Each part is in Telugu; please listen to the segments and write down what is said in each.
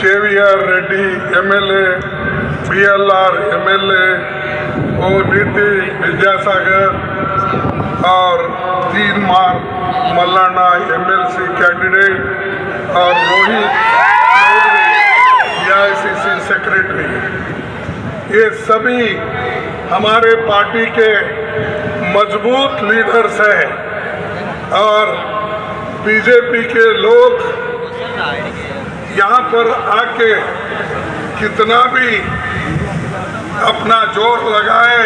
KVR Reddy MLA BLR MLA और नीति विद्यासागर और तीन मार मल्लाना एमएलसी कैंडिडेट और रोहित एआईसीसी सेक्रेटरी ये सभी हमारे पार्टी के मज़बूत लीडर्स हैं, और बीजेपी के लोग यहाँ पर आके कितना भी अपना जोर लगाए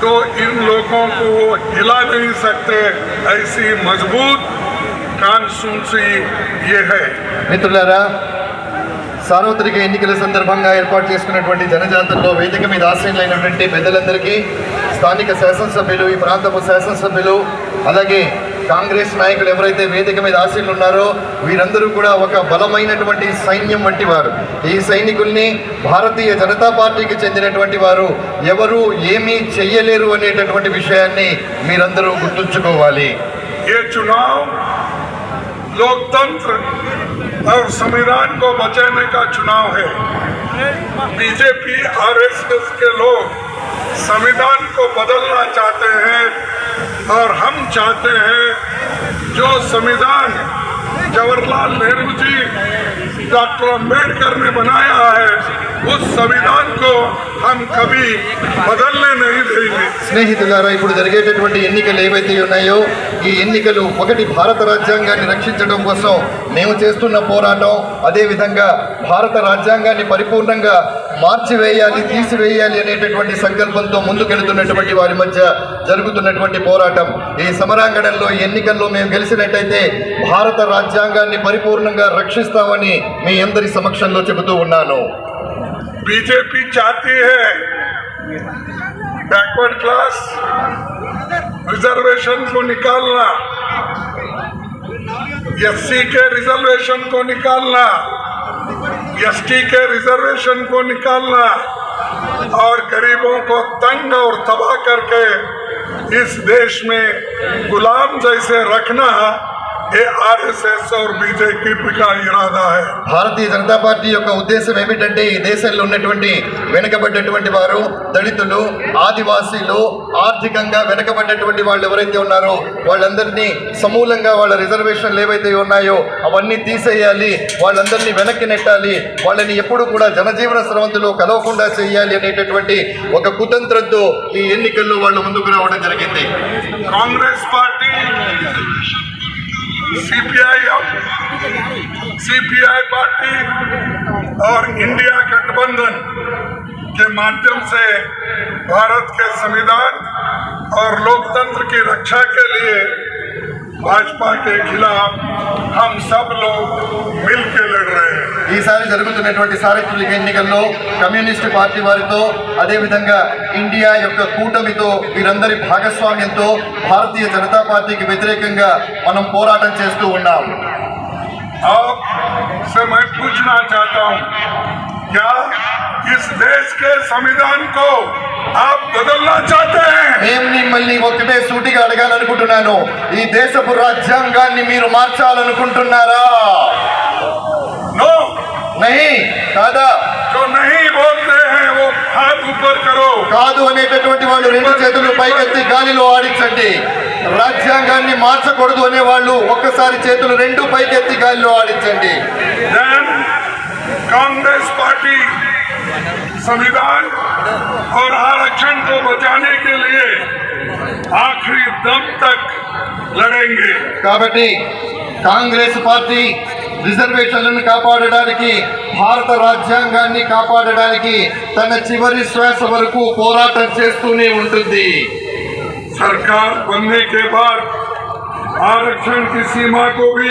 तो इन लोगों को वो हिला नहीं सकते ऐसी मजबूत कानसूनसी ये है మిత్రులారా సార్వత్రిక ఎన్నికల సందర్భంగా ఏర్పాటు చేసుకున్నటువంటి జనజాతరలో వేదిక మీద ఆశ్రయులైనటువంటి పెద్దలందరికీ స్థానిక శాసనసభ్యులు ఈ ప్రాంతపు శాసనసభ్యులు అలాగే కాంగ్రెస్ నాయకులు ఎవరైతే వేదిక మీద ఆశీనులు ఉన్నారో వీరందరూ కూడా ఒక బలమైనటువంటి సైన్యం వంటి వారు ఈ సైనికుల్ని భారతీయ జనతా పార్టీకి చెందినటువంటి వారు ఎవరు ఏమీ చెయ్యలేరు అనేటటువంటి విషయాన్ని మీరందరూ గుర్తుంచుకోవాలి ये चुनाव लोकतंत्र और संविधान को बचाने का चुनाव है बीजेपी आरएसएस के लोग संविधान को बदलना चाहते हैं और हम चाहते हैं जो संविधान जवाहरलाल नेहरू जी डॉक्टर अंबेडकर ने बनाया है उस संविधान को हम कभी बदलने नहीं देंगे స్నేహితులారా ఇప్పుడు జరిగేటటువంటి ఎన్నికలు ఏవైతే ఉన్నాయో ఈ ఎన్నికలు ఒకటి భారత రాజ్యాంగాన్ని రక్షించడం కోసం మేము చేస్తున్న పోరాటం అదేవిధంగా భారత రాజ్యాంగాన్ని పరిపూర్ణంగా మార్చివేయాలి తీసివేయాలి అనేటటువంటి సంకల్పంతో ముందుకెళ్తున్నటువంటి వారి మధ్య జరుగుతున్నటువంటి పోరాటం ఈ సమరాంగణంలో ఈ ఎన్నికల్లో మేము గెలిచినట్టయితే భారత రాజ్యాంగాన్ని పరిపూర్ణంగా రక్షిస్తామని మీ అందరి సమక్షంలో చెబుతూ ఉన్నాను बीजेपी चाहती है बैकवर्ड क्लास रिजर्वेशन को निकालना एससी के रिजर्वेशन को निकालना एसटी के रिजर्वेशन को निकालना और गरीबों को तंग और तबाह करके इस देश में गुलाम जैसे रखना ఏ భారతీయ జనతా పార్టీ యొక్క ఉద్దేశం ఏమిటంటే ఈ దేశంలో ఉన్నటువంటి వెనుకబడ్డటువంటి వారు దళితులు ఆదివాసీలు ఆర్థికంగా వెనుకబడ్డటువంటి వాళ్ళు ఎవరైతే ఉన్నారో వాళ్ళందరినీ సమూలంగా వాళ్ళ రిజర్వేషన్లు ఏవైతే ఉన్నాయో అవన్నీ తీసేయాలి వాళ్ళందరినీ వెనక్కి నెట్టాలి వాళ్ళని ఎప్పుడు కూడా జనజీవన స్రవంతులు కలవకుండా చేయాలి అనేటటువంటి ఒక కుతంత్రంతో ఈ ఎన్నికల్లో వాళ్ళు ముందుకు రావడం జరిగింది. Congress party CPI CPI party और इंडिया गठबंधन के माध्यम से भारत के संविधान और लोकतंत्र की रक्षा के लिए भाजपा के खिलाफ हम सब लोग मिलकर लड़ रहे हैं ఈసారి జరుగుతున్నటువంటి సార్వత్రిక ఎన్నికల్లో కమ్యూనిస్టు పార్టీ వారితో అదేవిధంగా ఇండియా యొక్క కూటమితో వీరందరి భాగస్వామ్యంతో భారతీయ జనతా పార్టీకి వ్యతిరేకంగా మనం పోరాటం చేస్తూ ఉన్నాం अब से मैं पूछना चाहता हूं क्या इस देश के संविधान को आप बदलना चाहते हैं మేము మిమ్మల్ని ఒకటే సూటిగా అడగాలనుకుంటున్నాను ఈ దేశపు రాజ్యాంగాన్ని మీరు మార్చాలనుకుంటున్నారా नो నహి కాదా जो नहीं बोलते हैं वो हाथ ऊपर करो కాదు అనేటటువంటి వాళ్ళు రెండు చేతులు పైకెత్తి గాలిలో ఆడించండి రాజ్యాంగాన్ని మార్చకూడదు అనే వాళ్ళు ఒక్కసారి చేతులు రెండు పైకెత్తి గాలిలో ఆడించండి देन कांग्रेस पार्टी संविधान और आरक्षण को बचाने के लिए आखिरी दम तक लड़ेंगे కాబట్టి కాంగ్రెస్ పార్టీ రిజర్వేషన్లను కాపాడడానికి భారత రాజ్యాంగాన్ని కాపాడడానికి తన చివరి శ్వాస వరకు పోరాటం చేస్తూనే ఉంటుంది सरकार बनने के बाद आरक्षण की सीमा को भी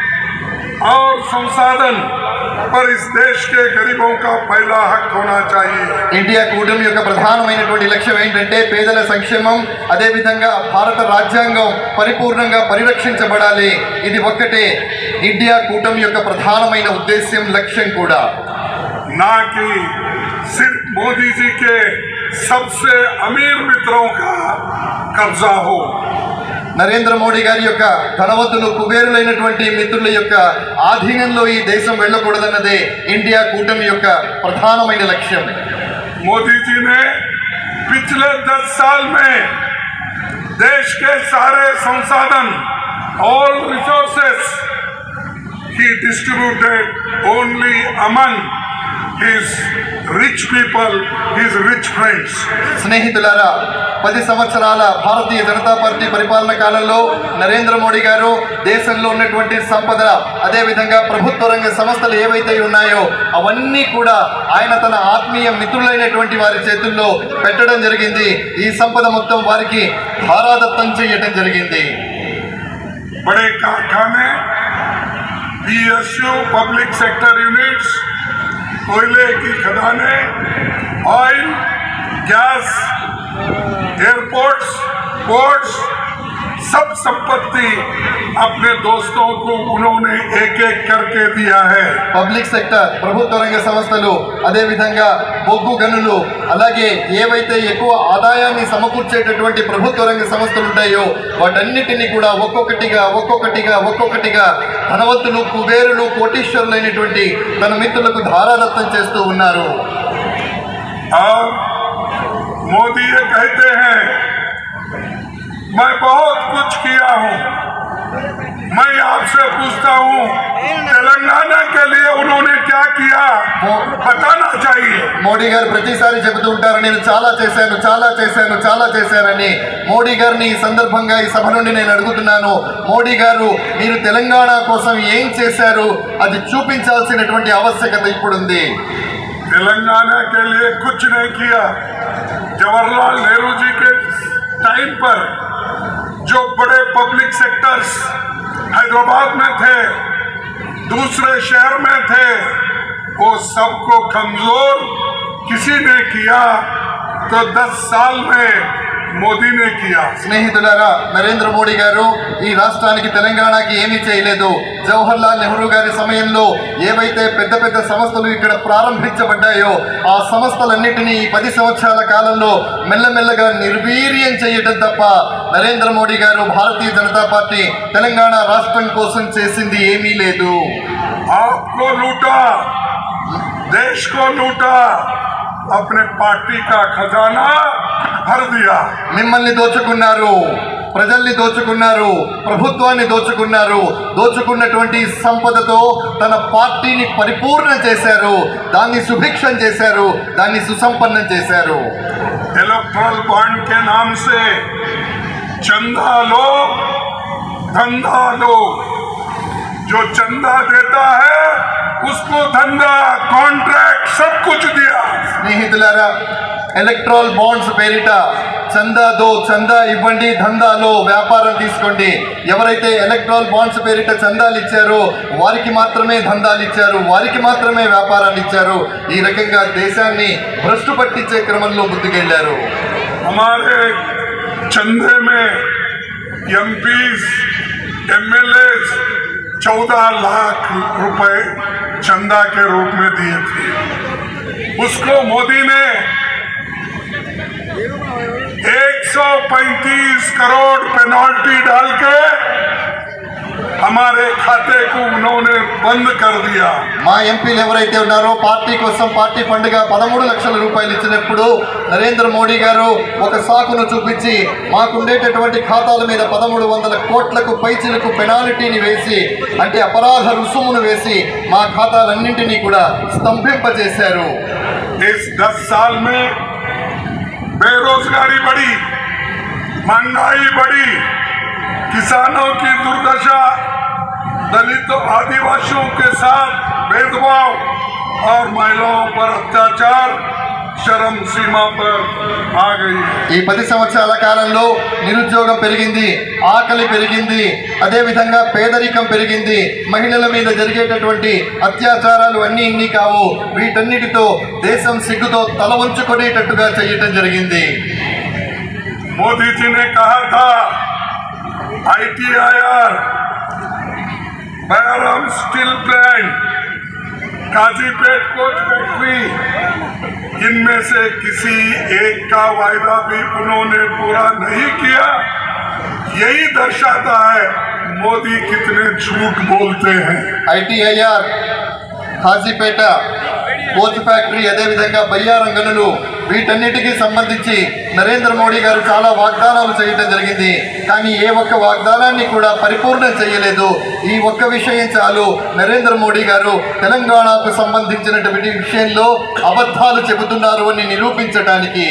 और संसाधन पर इस देश के गरीबों का पहला हक होना चाहिए ఇండియా కూటమి యొక్క ప్రధానమైనటువంటి లక్ష్యం ఏంటంటే పేదల సంక్షేమం అదేవిధంగా భారత రాజ్యాంగం పరిపూర్ణంగా పరిరక్షించబడాలి ఇది ఒక్కటే ఇండియా కూటమి యొక్క ప్రధానమైన ఉద్దేశ్యం లక్ష్యం కూడా ना कि सिर्फ मोदी जी के सबसे अमीर मित्रों का कब्जा हो నరేంద్ర మోడీ గారి యొక్క ధనవంతులు కుబేరులైనటువంటి మిత్రుల యొక్క ఆధీనంలో ఈ దేశం వెళ్ళకూడదన్నదే ఇండియా కూటమి యొక్క ప్రధానమైన లక్ష్యం. మోదీజీనే పిచ్లే దస్ సాల్ మే దేశ్ కే సారే సంసాధన్ all resources. He distributed only among his rich people, his rich friends. స్నేహితులారా పది సంవత్సరాల భారతీయ జనతా పార్టీ పరిపాలన కాలంలో నరేంద్ర మోడీ గారు దేశంలో ఉన్నటువంటి సంపద అదేవిధంగా ప్రభుత్వ రంగ సంస్థలు ఏవైతే ఉన్నాయో అవన్నీ కూడా ఆయన తన ఆత్మీయ మిత్రులైనటువంటి వారి చేతుల్లో పెట్టడం జరిగింది ఈ సంపద మొత్తం వారికి ధారాదత్తం చేయటం జరిగింది बड़े कारखाने पीएसयू पब्लिक सेक्टर यूनिट्स कोयले की खदानें ऑयल गैस एयरपोर्ट्स पोर्ट्स सब संपत्ति अपने दोस्तों को उन्होंने एक एक करके दिया है పబ్లిక్ సెక్టర్ ప్రభుత్వ రంగ సంస్థలు అదేవిధంగా బొగ్గు గనులు అలాగే ఏవైతే ఎక్కువ ఆదాయాన్ని సమకూర్చేటటువంటి ప్రభుత్వ రంగ సంస్థలు ఉంటాయో వాటన్నిటిని కూడా ఒక్కొక్కటిగా ఒక్కొక్కటిగా ఒక్కొక్కటిగా ధనవంతులు కుబేరులు కోటీశ్వరులైనటువంటి తన మిత్రులకు ధారాదత్తం చేస్తూ ఉన్నారు और मोदी ये कहते हैं मैं बहुत कुछ किया हूँ मैं आपसे पूछता हूँ तेलंगाना के लिए उन्होंने क्या किया बताना चाहिए మోడీ గారు ప్రతిసారి చెబుతూ ఉంటారు నేను చాలా చేశాను చాలా చేశాను చాలా చేశానని మోడీ గారిని ఈ సందర్భంగా ఈ సభ నుండి నేను అడుగుతున్నాను మోడీ గారు మీరు తెలంగాణ కోసం ఏం చేశారు అది చూపించాల్సినటువంటి ఆవశ్యకత ఇప్పుడుంది तेलंगाना के लिए कुछ नहीं किया जवाहरलाल नेहरू जी के टाइम पर जो बड़े पब्लिक सेक्टर्स हैदराबाद में थे, दूसरे शहर में थे, वो सबको कमज़ोर किसी ने किया तो 10 साल में స్నేహితులారా నరేంద్ర మోడీ గారు ఈ రాష్ట్రానికి తెలంగాణకి ఏమీ చేయలేదు. జవహర్ లాల్ నెహ్రూ గారి సమయంలో ఏవైతే పెద్ద పెద్ద సంస్థలు ఇక్కడ ప్రారంభించబడ్డాయో ఆ సంస్థలన్నిటినీ ఈ పది సంవత్సరాల కాలంలో మెల్లమెల్లగా నిర్వీర్యం చేయటం తప్ప నరేంద్ర మోడీ గారు భారతీయ జనతా పార్టీ తెలంగాణ రాష్ట్రం కోసం చేసింది ఏమీ లేదు. దేశ్ కో లూటా. अपने पार्टी का खजाना भर दिया మిమ్మల్ని దోచుకున్నారు ప్రజల్ని దోచుకున్నారు ప్రభుత్వాన్ని దోచుకున్నారు దోచుకున్నటువంటి సంపదతో తన పార్టీని పరిపూర్ణ చేశారు దాన్ని సుభిక్షం చేశారు దాన్ని సుసంపన్నం చేశారు इलेक्ट्रल बॉन्ड के नाम से चंदा लो धंधा लो जो चंदा देता है उसको धंधा कॉन्ट्रैक्ट सब कुछ दिया స్నేహితులారా ఎలక్ట్రాల్ బాండ్స్ పేరిట చందా దో చందా ఇవ్వండి ధందాలో వ్యాపారం తీసుకోండి ఎవరైతే ఎలక్ట్రాల్ బాండ్స్ పేరిట చందాలు ఇచ్చారో వారికి మాత్రమే ధందాలు ఇచ్చారు వారికి మాత్రమే వ్యాపారాన్ని ఇచ్చారు ఈ రకంగా దేశాన్ని భ్రష్టు పట్టించే క్రమంలో ముందుకెళ్లారు हमारे चंदे में एमपीज एमएलए चौदह लाख रुपए चंदा के रूप में दिए थे। उसको मोदी ने 135 करोड़ पेनल्टी डाल के हमारे खाते को उन्होंने बंद कर दिया మా ఎంపీలు ఎవరైతే ఉన్నారో పార్టీ కోసం పార్టీ ఫండ్గా పదమూడు లక్షల రూపాయలు ఇచ్చినప్పుడు నరేంద్ర మోడీ గారు ఒక సాకును చూపించి మాకుండేటటువంటి ఖాతాల మీద పదమూడు వందల కోట్లకు పైచిలకు పెనాల్టీని వేసి అంటే అపరాధ రుసుమును వేసి మా ఖాతాలన్నింటినీ కూడా స్తంభింపజేశారు इस दस साल में बेरोजगारी बढ़ी महंगाई बढ़ी किसानों की दुर्दशा दलितों आदिवासियों के साथ भेदभाव और महिलाओं पर अत्याचार चरम सीमा पर आ गई है ఈ పది సంవత్సరాల కాలంలో నిరుద్యోగం పెరిగింది ఆకలి పెరిగింది అదే విధంగా పేదరికం పెరిగింది మహిళల మీద జరిగేటటువంటి అత్యాచారాలు అన్నీ ఇన్ని కావు వీటన్నిటితో దేశం సిగ్గుతో తల ఉంచుకునేటట్టుగా చేయటం జరిగింది मोदी जी ने ITIR Bayyaram steel plant Kazipet coach factory इनमें से किसी एक का वायदा भी उन्होंने पूरा नहीं किया। यही दर्शाता है मोदी कितने झूठ बोलते हैं। I T I R Kazipet coach factory అదేవిధంగా బయ్యారం గనులు వీటన్నిటికీ సంబంధించి నరేంద్ర మోడీ గారు చాలా వాగ్దానాలు చేయటం జరిగింది. కానీ ఏ ఒక్క వాగ్దానాన్ని కూడా పరిపూర్ణం చేయలేదు. ఈ ఒక్క విషయం చాలు. నరేంద్ర మోడీ గారు తెలంగాణకు సంబంధించినటువంటి విషయంలో అబద్ధాలు చెబుతున్నారు అని నిరూపించడానికి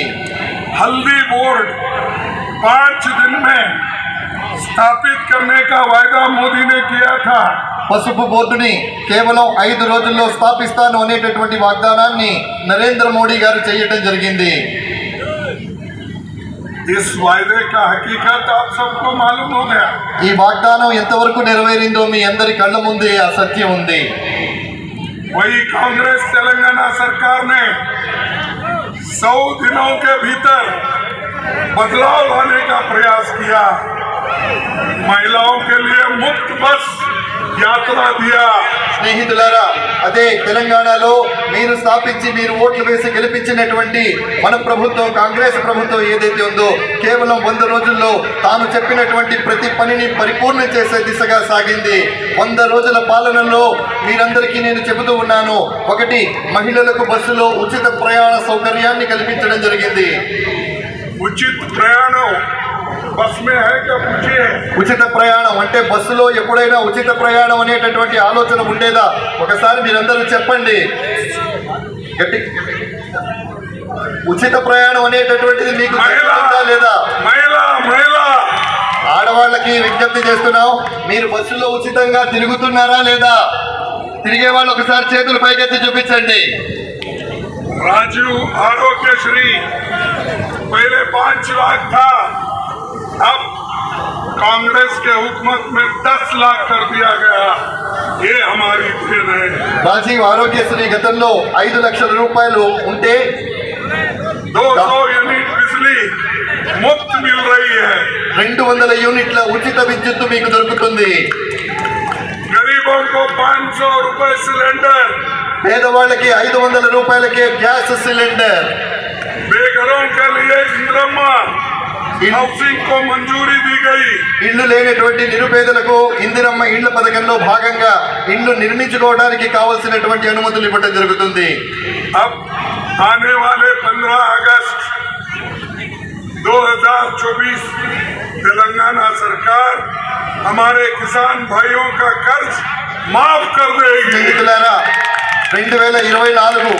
హల్దీ బోర్డ్ పాంచ్ దిన్ स्थापित करने का वायदा मोदी ने किया था పసుపు బోర్డుని కేవలం ఐదు రోజుల్లో స్థాపిస్తాను అనేటటువంటి వాగ్దానాన్ని నరేంద్ర మోడీ గారు చేయటం జరిగింది इस वायदे का हकीकत आप सबको मालूम हो गया ఈ వాగ్దానం ఎంతవరకు నెరవేరిందో మీ అందరి కళ్ళ ముందే ఆ సత్యం ఉంది वही कांग्रेस तेलंगाना सरकार ने सौ दिनों के भीतर बदलाव लाने का प्रयास किया महिलाओं के लिए मुफ्त बस यात्रा दिया స్నేహితులారా అదే తెలంగాణలో మీరు స్థాపించి మీరు ఓట్లు వేసి గెలిపించినటువంటి మన ప్రభుత్వం కాంగ్రెస్ ప్రభుత్వం ఏదైతే ఉందో కేవలం వంద రోజుల్లో తాను చెప్పినటువంటి ప్రతి పనిని పరిపూర్ణం చేసే దిశగా సాగింది వంద రోజుల పాలనలో మీరందరికీ నేను చెబుతూ ఉన్నాను ఒకటి మహిళలకు బస్సులో ఉచిత ప్రయాణ సౌకర్యాన్ని కల్పించడం జరిగింది उचित प्रयाण ఉచిత ప్రయాణం అంటే బస్సులో ఎప్పుడైనా ఉచిత ప్రయాణం అనేటటువంటి ఆలోచన ఉండేదా? ఒకసారి మీరందరూ చెప్పండి. ఉచిత ప్రయాణం అనేటటువంటిది మీకు లేదా? ఆడవాళ్ళకి విజ్ఞప్తి చేస్తున్నాం. మీరు బస్సులో ఉచితంగా తిరుగుతున్నారా లేదా? తిరిగే వాళ్ళు ఒకసారి చేతులు పైకెత్తి చూపించండి. రాజు ఆరోగ్యశ్రీ పైలే పాంచ్ अब कांग्रेस के हुकूमत में दस लाख कर दिया गया ये हमारी देन है రాజీవ్ ఆరోగ్యశ్రీ గతంలో ఐదు లక్షల రూపాయలు ఉంటే दो सौ यूनिट बिजली मुफ्त मिल रही है రెండు వందల యూనిట్ల ఉచిత విద్యుత్తు మీకు దొరుకుతుంది गरीबों को पाँच सौ रुपए सिलेंडर పేదవాళ్ళకి ఐదు వందల రూపాయలకే గ్యాస్ సిలిండర్ बेघरों के लिए इंदिरम्मा हाउसिंग को मंजूरी दी गई ఇల్లు లేనటువంటి నిరుపేదలకు ఇందిరమ్మ ఇళ్ల పథకంలో భాగంగా ఇల్లు నిర్మించుకోవడానికి కావలసినటువంటి అనుమతులు ఇవ్వడం జరుగుతుంది अब आने वाले 15 अगस्त 2024 तेलंगाना सरकार हमारे किसान भाइयों का कर्ज माफ कर देगी స్నేహితులారా రెండు వేల ఇరవై నాలుగు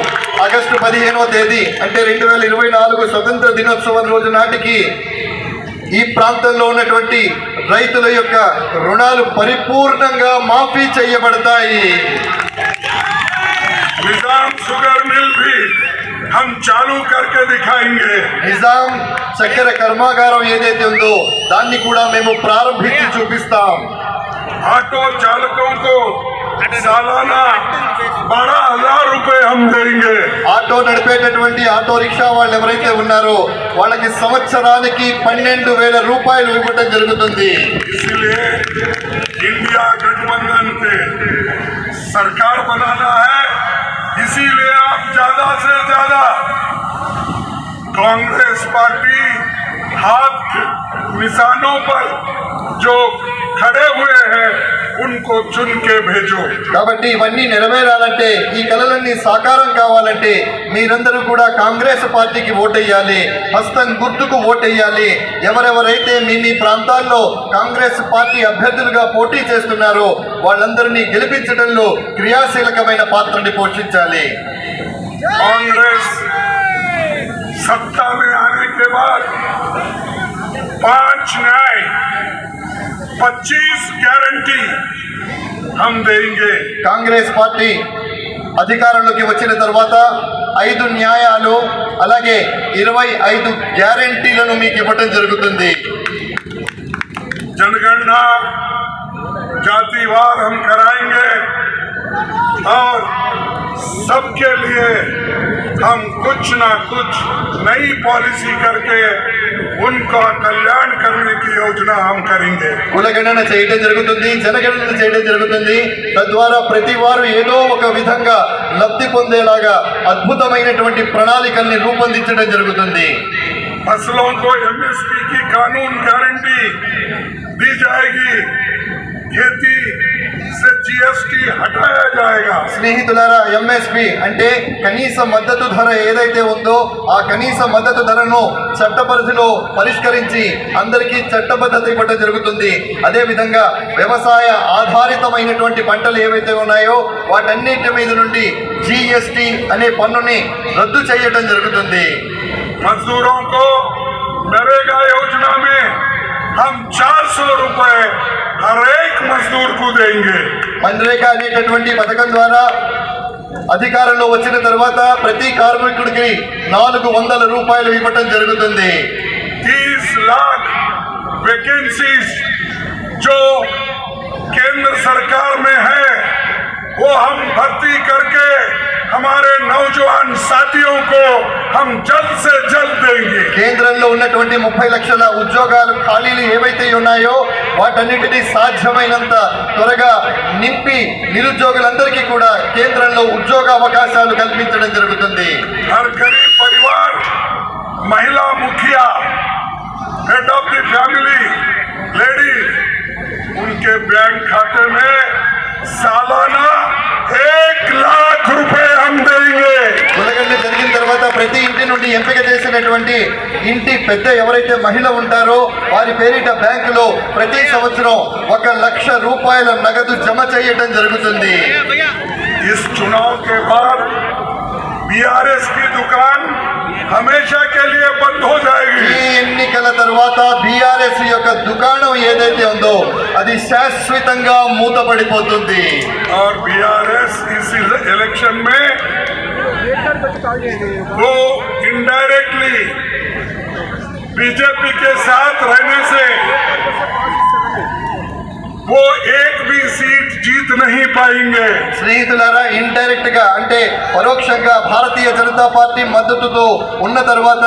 ఆగస్టు పదిహేనవ తేదీ అంటే రెండు వేల ఇరవై నాలుగు స్వతంత్ర దినోత్సవం రోజు నాటికి ఈ ప్రాంతంలో ఉన్నటువంటి రైతుల యొక్క రుణాలు పరిపూర్ణంగా మాఫీ చేయబడతాయి निजाम शुगर मिल भी हम चालू करके दिखाएंगे నిజాం చక్కెర కర్మాగారం ఏదైతే ఉందో దాన్ని కూడా మేము ప్రారంభించి చూపిస్తాం ऑटो चालकों को सालाना बारह हजार रुपए हम देंगे ఆటో నడిపేటటువంటి ఆటో రిక్షా వాళ్ళు ఎవరైతే ఉన్నారో వాళ్ళకి సంవత్సరానికి పన్నెండు వేల రూపాయలు ఇవ్వడం జరుగుతుంది इसलिए इंडिया गठबंधन के सरकार बनाना है इसीलिए आप ज्यादा से ज्यादा कांग्रेस पार्टी हाथ निशानों पर जो खड़े हुए हैं उनको चुन के भेजो కాబట్టి ఇవన్నీ నెరవేరాలంటే ఈ కళలన్నీ సాకారం కావాలంటే మీరందరూ కూడా కాంగ్రెస్ పార్టీకి ఓటేయాలి హస్తం గుర్తుకు ఓటేయాలి ఎవరెవరైతే మీ మీ ప్రాంతాల్లో కాంగ్రెస్ పార్టీ అభ్యర్థులుగా పోటీ చేస్తున్నారో వాళ్ళందరినీ గెలిపించడంలో క్రియాశీలకమైన పాత్రని పోషించాలి कांग्रेस सत्ता में आने के बाद पांच न्याय पच्चीस गारंटी हम देंगे కాంగ్రెస్ పార్టీ అధికారంలోకి వచ్చిన తర్వాత ఐదు న్యాయాలు అలాగే ఇరవై ఐదు గ్యారంటీలను మీకు ఇవ్వటం జరుగుతుంది जनगणना जातिवार हम कराएंगे और सबके लिए हम कुछ ना कुछ नई पॉलिसी करके उनका कल्याण करने की योजना हम करेंगे కులగణన చేయడం జరుగుతుంది జనగణన చేయడం జరుగుతుంది తద్వారా ప్రతి వారు ఏదో ఒక విధంగా లబ్ధి పొందేలాగా అద్భుతమైనటువంటి ప్రణాళికల్ని రూపొందించడం జరుగుతుంది फसलों को एमएसपी की कानून गारंटी दी जाएगी खेती से जीएसटी हटाया जाएगा స్నేహితులారా ఎంఎస్పి అంటే కనీస మద్దతు ధర ఏదైతే ఉందో ఆ కనీస మద్దతు ధరను చట్ట పరిధిలో పరిష్కరించి అందరికీ చట్టబద్ధత ఇవ్వడం జరుగుతుంది అదే విధంగా వ్యవసాయ ఆధారితమైనటువంటి పంటలు ఏవైతే ఉన్నాయో వాటన్నిటి మీద నుండి జిఎస్టి అనే పన్నుని రద్దు చేయటం జరుగుతుంది मजदूरों को नरेगा योजना में हम 400 रुपए हर एक मजदूर को देंगे మన్రేగా అనేటటువంటి పథకం ద్వారా అధికారంలో వచ్చిన తర్వాత ప్రతి కార్మికుడికి నాలుగు వందల రూపాయలు ఇవ్వటం జరుగుతుంది 30 लाख वैकेंसीज जो केंद्र सरकार में है वो हम भर्ती करके हमारे नौजवान साथियों को हम जल्द से जल्द देंगे కేంద్రంలో ఉన్నటువంటి ముప్పై లక్షల ఉద్యోగాలు ఖాళీలు ఏవైతే ఉన్నాయో వాటన్నిటినీ సాధ్యమైనంత త్వరగా నింపి నిరుద్యోగులందరికీ కూడా కేంద్రంలో ఉద్యోగ అవకాశాలు కల్పించడం జరుగుతుంది हर गरीब परिवार महिला मुखिया head of the family lady उनके बैंक खाते में सालाना एक लाख रुपए हम देंगे కులగండి జరిగిన తర్వాత ప్రతి ఇంటి నుండి ఎంపిక చేసినటువంటి ఇంటి పెద్ద ఎవరైతే మహిళ ఉంటారో వారి పేరిట బ్యాంకులో ప్రతి సంవత్సరం ఒక లక్ష రూపాయల నగదు జమ చేయటం జరుగుతుంది इस चुनाव के बाद बीआरएस की दुकान हमेशा के लिए बंद हो ఈ जाएगी ఎన్నికల తర్వాత బీఆర్ఎస్ యొక్క దుకాణం ఏదైతే ఉందో అది శాశ్వతంగా మూతపడిపోతుంది और बीआरएस इस इलेक्शन में वो इनडायरेक्टली बीजेपी के साथ रहने से वो एक भी सीट जीत नहीं पाएंगे స్నేహితులారా ఇండైరెక్ట్ గా అంటే పరోక్షంగా భారతీయ జనతా పార్టీ మద్దతుతో ఉన్న తర్వాత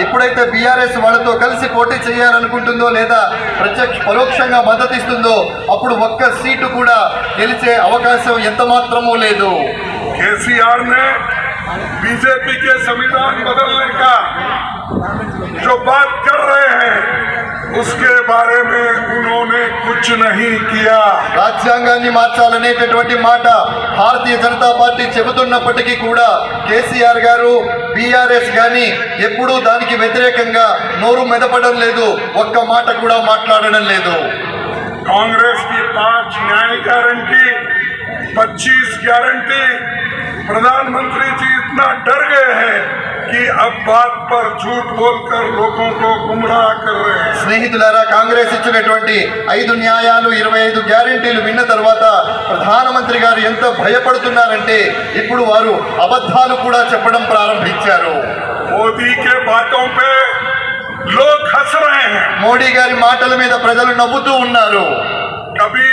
ఎప్పుడైతే బీఆర్ఎస్ వాళ్ళతో కలిసి పోటీ చేయాలనుకుంటుందో లేదా ప్రత్యక్ష పరోక్షంగా మద్దతు ఇస్తుందో అప్పుడు ఒక్క సీటు కూడా గెలిచే అవకాశం ఎంత మాత్రమూ లేదు केसीआर ने बीजेपी के संविधान बदलने का जो बात कर रहे हैं उसके बारे में उन्होंने कुछ नहीं किया రాజ్యాంగాన్ని మార్చాలనేటటువంటి మాట భారతీయ జనతా పార్టీ చెబుతున్నప్పటికీ కూడా కేసీఆర్ గారు బీఆర్ఎస్ గాని ఎప్పుడూ దానికి వ్యతిరేకంగా నోరు మెదపడం లేదు ఒక్క మాట కూడా మాట్లాడడం లేదు कांग्रेस की पांच न्याय गारंटी 25 गारंटी प्रधानमंत्री जी इतना डर गए हैं कि अब बात पर झूठ बोलकर लोगों को गुमराह कर रहे हैं స్నేహితులారా కాంగ్రెస్ ఇచ్చినటువంటి ఐదు న్యాయాలు ఇరవై ఐదు గ్యారెంటీలు విన్న తర్వాత ప్రధానమంత్రి గారు ఎంత భయపడుతున్నారంటే ఇప్పుడు వారు అబద్ధాలు కూడా చెప్పడం ప్రారంభించారు मोदी के बातों पे लोग हंस रहे हैं మోడీ గారి మాటల మీద ప్రజలు నవ్వుతూ ఉన్నారు कभी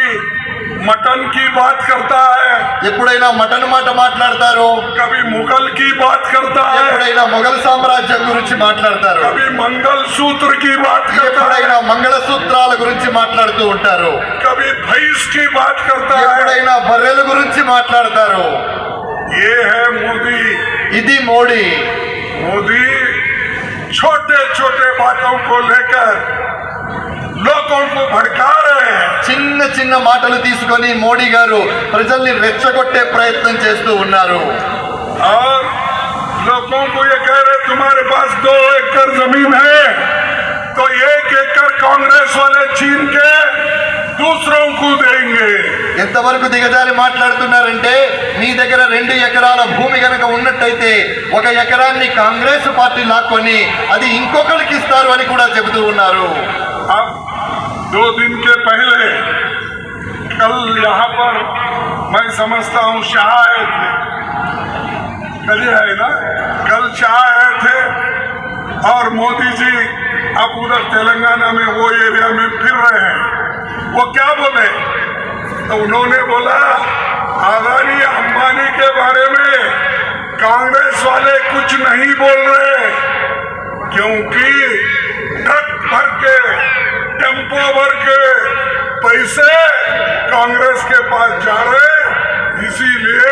मटन की बात करता है ఎప్పుడైనా మటన్ మాట మాట్లాడతారు कभी मुगल की बात करता है ఎప్పుడైనా మొఘల్ సామ్రాజ్యం గురించి మాట్లాడతారు कभी मंगल सूत्र की बात करता ఎప్పుడైనా है మంగళసూత్రాల గురించి మాట్లాడుతూ ఉంటారు कभी भैंस की बात करता है ఎప్పుడైనా బర్రెల గురించి మాట్లాడతారు ये है मोदी ఇది మోడీ मोदी छोटे छोटे बातों को लेकर लोगों को भड़का रहे हैं చిన్న చిన్న మాటలు తీసుకొని మోడీ గారు ప్రజల్ని రెచ్చగొట్టే ప్రయత్నం చేస్తూ ఉన్నారు और लोगों को ये कह रहे तुम्हारे पास दो एकड़ जमीन है तो एक एकड़ कांग्रेस वाले छीन के दूसरों को देंगे ఎంతవరకు దిగజారి మాట్లాడుతున్నారంటే మీ దగ్గర రెండు ఎకరాల భూమి గనక ఉన్నట్టయితే ఒక ఎకరాన్ని కాంగ్రెస్ పార్టీ లాక్కొని అది ఇంకొకరికి ఇస్తారు అని కూడా చెబుతూ ఉన్నారు अब दो दिन के पहले कल यहाँ पर मैं समझता हूँ शायद कल ये है ना? कल शाह आए थे और मोदी जी अब उधर तेलंगाना में, वो एरिया में फिर रहे हैं। वो क्या बोले? तो उन्होंने बोला, आदानी अंबानी के बारे में कांग्रेस वाले कुछ नहीं बोल रहे, क्योंकि ट्रक भर के, टेंपो भर के पैसे कांग्रेस के पास जा रहे इसीलिए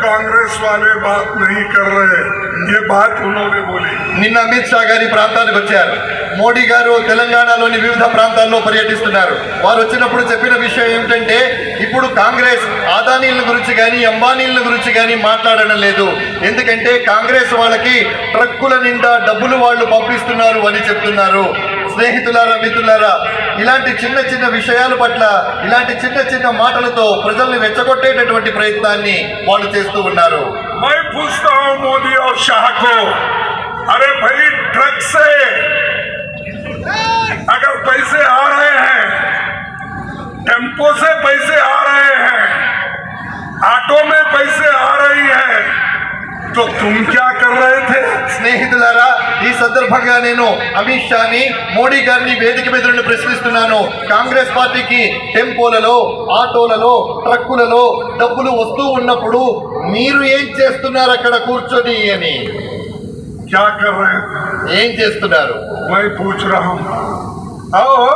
कांग्रेस वाले बात नहीं कर रहे ये बात उन्होंने बोली నిన్న అమిత్ షా గారి ప్రాంతానికి వచ్చారు మోడీ గారు తెలంగాణలోని వివిధ ప్రాంతాల్లో పర్యటిస్తున్నారు వారు వచ్చినప్పుడు చెప్పిన విషయం ఏమిటంటే ఇప్పుడు కాంగ్రెస్ ఆదానీల గురించి కానీ అంబానీల గురించి కానీ మాట్లాడడం లేదు ఎందుకంటే కాంగ్రెస్ వాళ్ళకి ట్రక్కుల నిండా డబ్బులు వాళ్ళు పంపిస్తున్నారు అని చెప్తున్నారు స్నేహితులారా మిత్రులారా ఇలాంటి చిన్న చిన్న విషయాల పట్ల ఇలాంటి చిన్న చిన్న మాటలతో ప్రజల్ని రెచ్చగొట్టేటటువంటి ప్రయత్నాన్ని వాళ్ళు చేస్తూ ఉన్నారు मैं पूछता हूँ मोदी और शाह को अरे भाई ट्रक से अगर पैसे आ रहे हैं टेम्पो से पैसे तो तुम क्या कर रहे थे స్నేహితులారా ఈ సందర్భంగా నేను అమిత్ షాని మోడీ గారిని వేదిక మీద నుండి ప్రశ్నిస్తున్నాను కాంగ్రెస్ పార్టీకి టెంపోలలో ఆటోలలో ట్రక్కులలో డబ్బులు వస్తూ ఉన్నప్పుడు మీరు ఏం చేస్తున్నారు అక్కడ కూర్చొని అని क्या कर रहे थे ఏం చేస్తున్నారు मैं पूछ रहा हूं और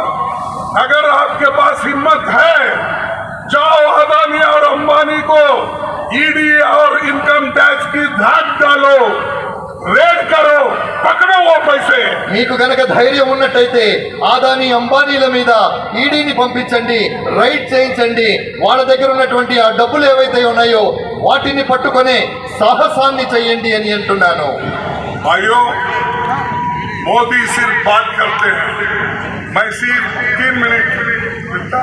अगर आपके पास हिम्मत है जाओ अदानी और अंबानी को ईडी और इनकम टैक्स की धाक डालो रेड करो पकड़ो वो पैसे మీకు గనక ధైర్యం ఉన్నట్టయితే ఆదాని అంబానీల మీద ఈడీని పంపించండి రైడ్ చేయించండి వాళ్ళ దగ్గర ఉన్నటువంటి ఆ డబ్బులు ఏవైతే ఉన్నాయో వాటిని పట్టుకొనే సాహసాన్ని చెయ్యండి అని అంటున్నాను भाइयों मोदी सिर्फ बात करते हैं मैं सिर्फ तीन मिनट मिलता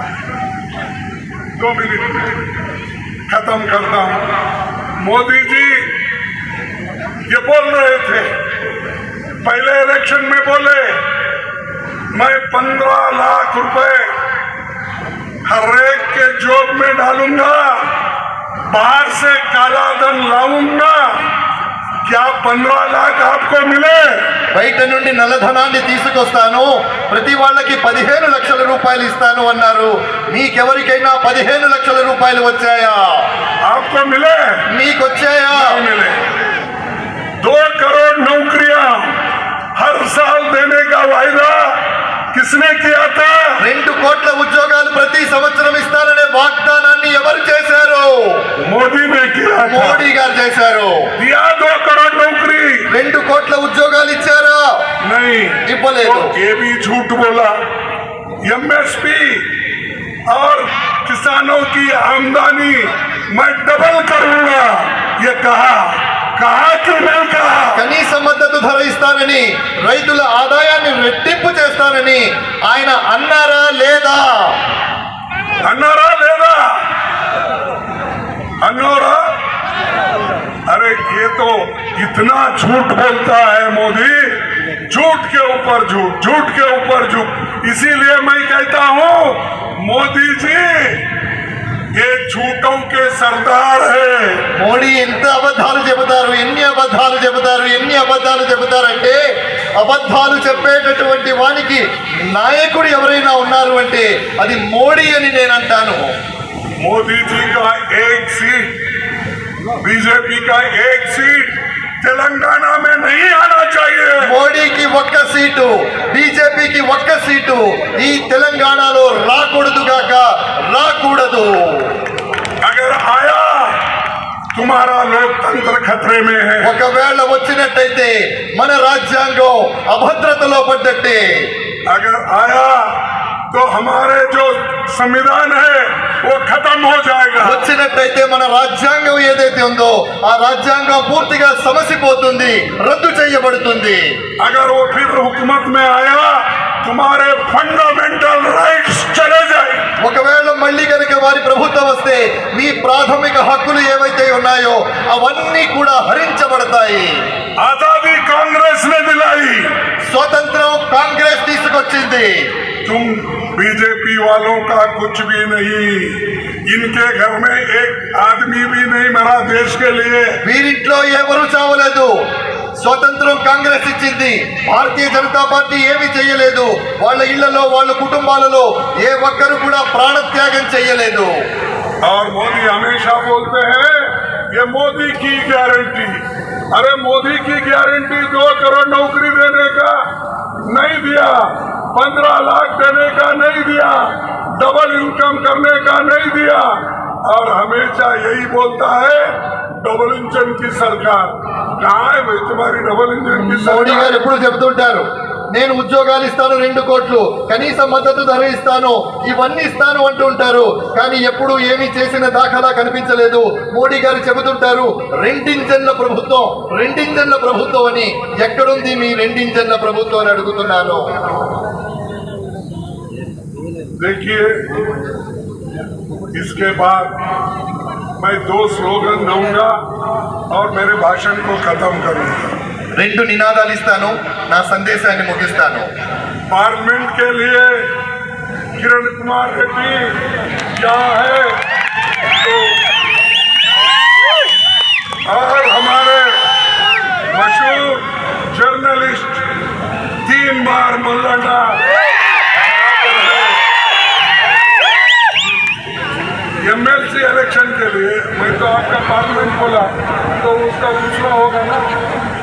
दो मिनट खत्म करता हूँ। मोदी जी, ये बोल रहे थे। पहले इलेक्शन में बोले, मैं पंद्रह लाख रुपए हर एक के जॉब में डालूँगा, बाहर से काला धन लाऊँगा क्या पंद्रह लाख आपको मिले బయట నుండి నల్లధనాన్ని తీసుకొస్తాను ప్రతి వాళ్ళకి పదిహేను లక్షల రూపాయలు ఇస్తాను అన్నారు మీకెవరికైనా పదిహేను లక్షల రూపాయలు వచ్చాయా आपको मिले మీకు వచ్చాయా नहीं मिले दो करोड़ नौकरियां हर साल देने का वायदा किसने किया था రెండు కోట్ల ఉద్యోగాలు ప్రతి సంవత్సరం ఇస్తాననే వాగ్దానాన్ని ఎవరు చేశారు मोदी ने किया था మోడీ గారు చేశారు दिया दो करोड़ नौकरी రెండు కోట్ల ఉద్యోగాలు ఇచ్చారా नहीं ఇవ్వలేదు तो ये भी झूठ बोला एमएसपी और किसानों की आमदनी मैं डबल करूंगा ये कहा कहा कि नहीं कहा కనీస మద్దతు ధర ఇస్తానని రైతుల ఆదాయాన్ని రెట్టింపు చేస్తానని ఆయన అన్నారా లేదా अनोरा लेना अनोरा अरे ये तो इतना झूठ बोलता है मोदी झूठ के ऊपर झूठ झूठ के ऊपर झूठ इसीलिए मैं कहता हूं मोदी जी ये झूठों के सरदार है మోడీ ఎంత అబద్ధాలు చెబుతారు ఎన్ని అబద్ధాలు చెబుతారు ఎన్ని అబద్ధాలు చెబుతారంటే అబద్ధాలు చెప్పేటటువంటి వానికి నాయకుడు ఎవరైనా ఉన్నారు అంటే అది మోడీ అని నేను అంటాను मोदी जी का एक सीट बीजेपी का एक सीट तेलंगाना में नहीं आना चाहिए మోడీకి ఒక్క సీటు బీజేపీకి ఒక్క సీటు ఈ తెలంగాణలో రాకూడదు గాక రాకూడదు अगर आया तुम्हारा लोकतंत्र खतरे में है ఒకవేళ వచ్చినట్టయితే మన రాజ్యాంగం అభద్రతలో పడ్డట్టే अगर आया तो हमारे जो संविधान है वो खत्म हो जाएगा వచ్చినట్టయితే మన రాజ్యాంగం ఏదైతే ఉందో ఆ రాజ్యాంగం పూర్తిగా సమసిపోతుంది రద్దు చేయబడుతుంది अगर वो फिर हुकूमत में आया तुम्हारे फंडामेंटल राइट्स चले जाए ఒకవేళ మళ్ళీ కనుక వారి ప్రభుత్వం వస్తే మీ ప్రాథమిక హక్కులు ఏవైతే ఉన్నాయో అవన్నీ కూడా హరించబడతాయి आजादी कांग्रेस ने दिलाई స్వతంత్రం కాంగ్రెస్ తీసుకొచ్చింది तुम बीजेपी वालों का कुछ भी नहीं इनके घर में एक आदमी भी नहीं मरा देश के लिए వీరింట్లో ఎవరు చావలేదు స్వతంత్రం కాంగ్రెస్ ఇచ్చింది భారతీయ జనతా పార్టీ ఏమీ చేయలేదు వాళ్ళ ఇళ్లలో వాళ్ళ కుటుంబాలలో ఏ ఒక్కరు కూడా ప్రాణత్యాగం చేయలేదు और मोदी हमेशा बोलते हैं ये मोदी की गारंटी अरे मोदी की गारंटी दो करोड़ नौकरी देने का नहीं दिया पंद्रह लाख देने का नहीं दिया डबल इनकम करने का नहीं दिया। और हमेशा यही बोलता है डबल इंजन की सरकार। कहा है भाई तुम्हारी डबल इंजन की सरकार? నేను ఉద్యోగాలు ఇస్తాను రెండు కోట్లు కనీస మద్దతు ధర ఇస్తాను ఇవన్నీ ఇస్తాను అంటూ ఉంటారు కానీ ఎప్పుడు ఏమీ చేసిన దాఖలా కనిపించలేదు మోడీ గారు చెబుతుంటారు రెండింజన్ల ప్రభుత్వం రెండింజన్ల ప్రభుత్వం అని ఎక్కడుంది మీ రెండింజన్ల ప్రభుత్వం అని అడుగుతున్నాను देखिए इसके बाद मैं दो स्लोगन दूंगा और मेरे भाषण को खत्म करूंगा రెండు నినాదాలు ఇస్తాను నా సందేశాన్ని ముగిస్తాను पार्लियामेंट के लिए किरण कुमार रेड्डी यहाँ है तो और हमारे मशहूर जर्नलिस्ट तीन बार मल्लाडा एमएलसी इलेक्शन के लिए मैं तो आपका पार्लियामेंट बोला तो उसका दूसरा होगा ना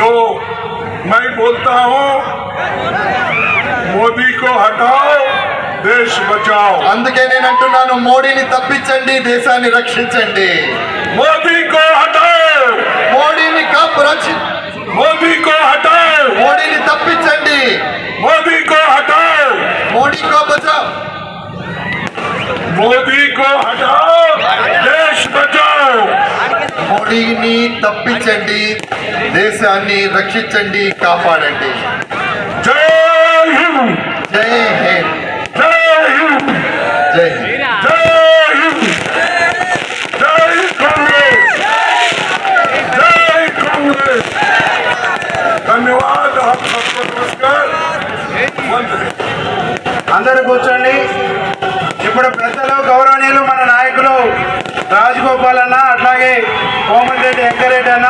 तो मैं बोलता हूँ मोदी को हटाओ देश बचाओ అందుకే నేను అంటున్నాను మోడీని తప్పించండి దేశాన్ని రక్షించండి मोदी को हटाओ మోడీని కప్ రక్షి मोदी को हटाओ మోడీని తప్పించండి मोदी को हटाओ మోడీ కో బచావ్ మోదీ కో దేశ్ బచావ్ మోడీని తప్పించండి దేశాన్ని రక్షించండి కాపాడండి. రాజగోపాల్ అన్న అట్లాగే కోమటిరెడ్డి వెంకరెడ్డి అన్న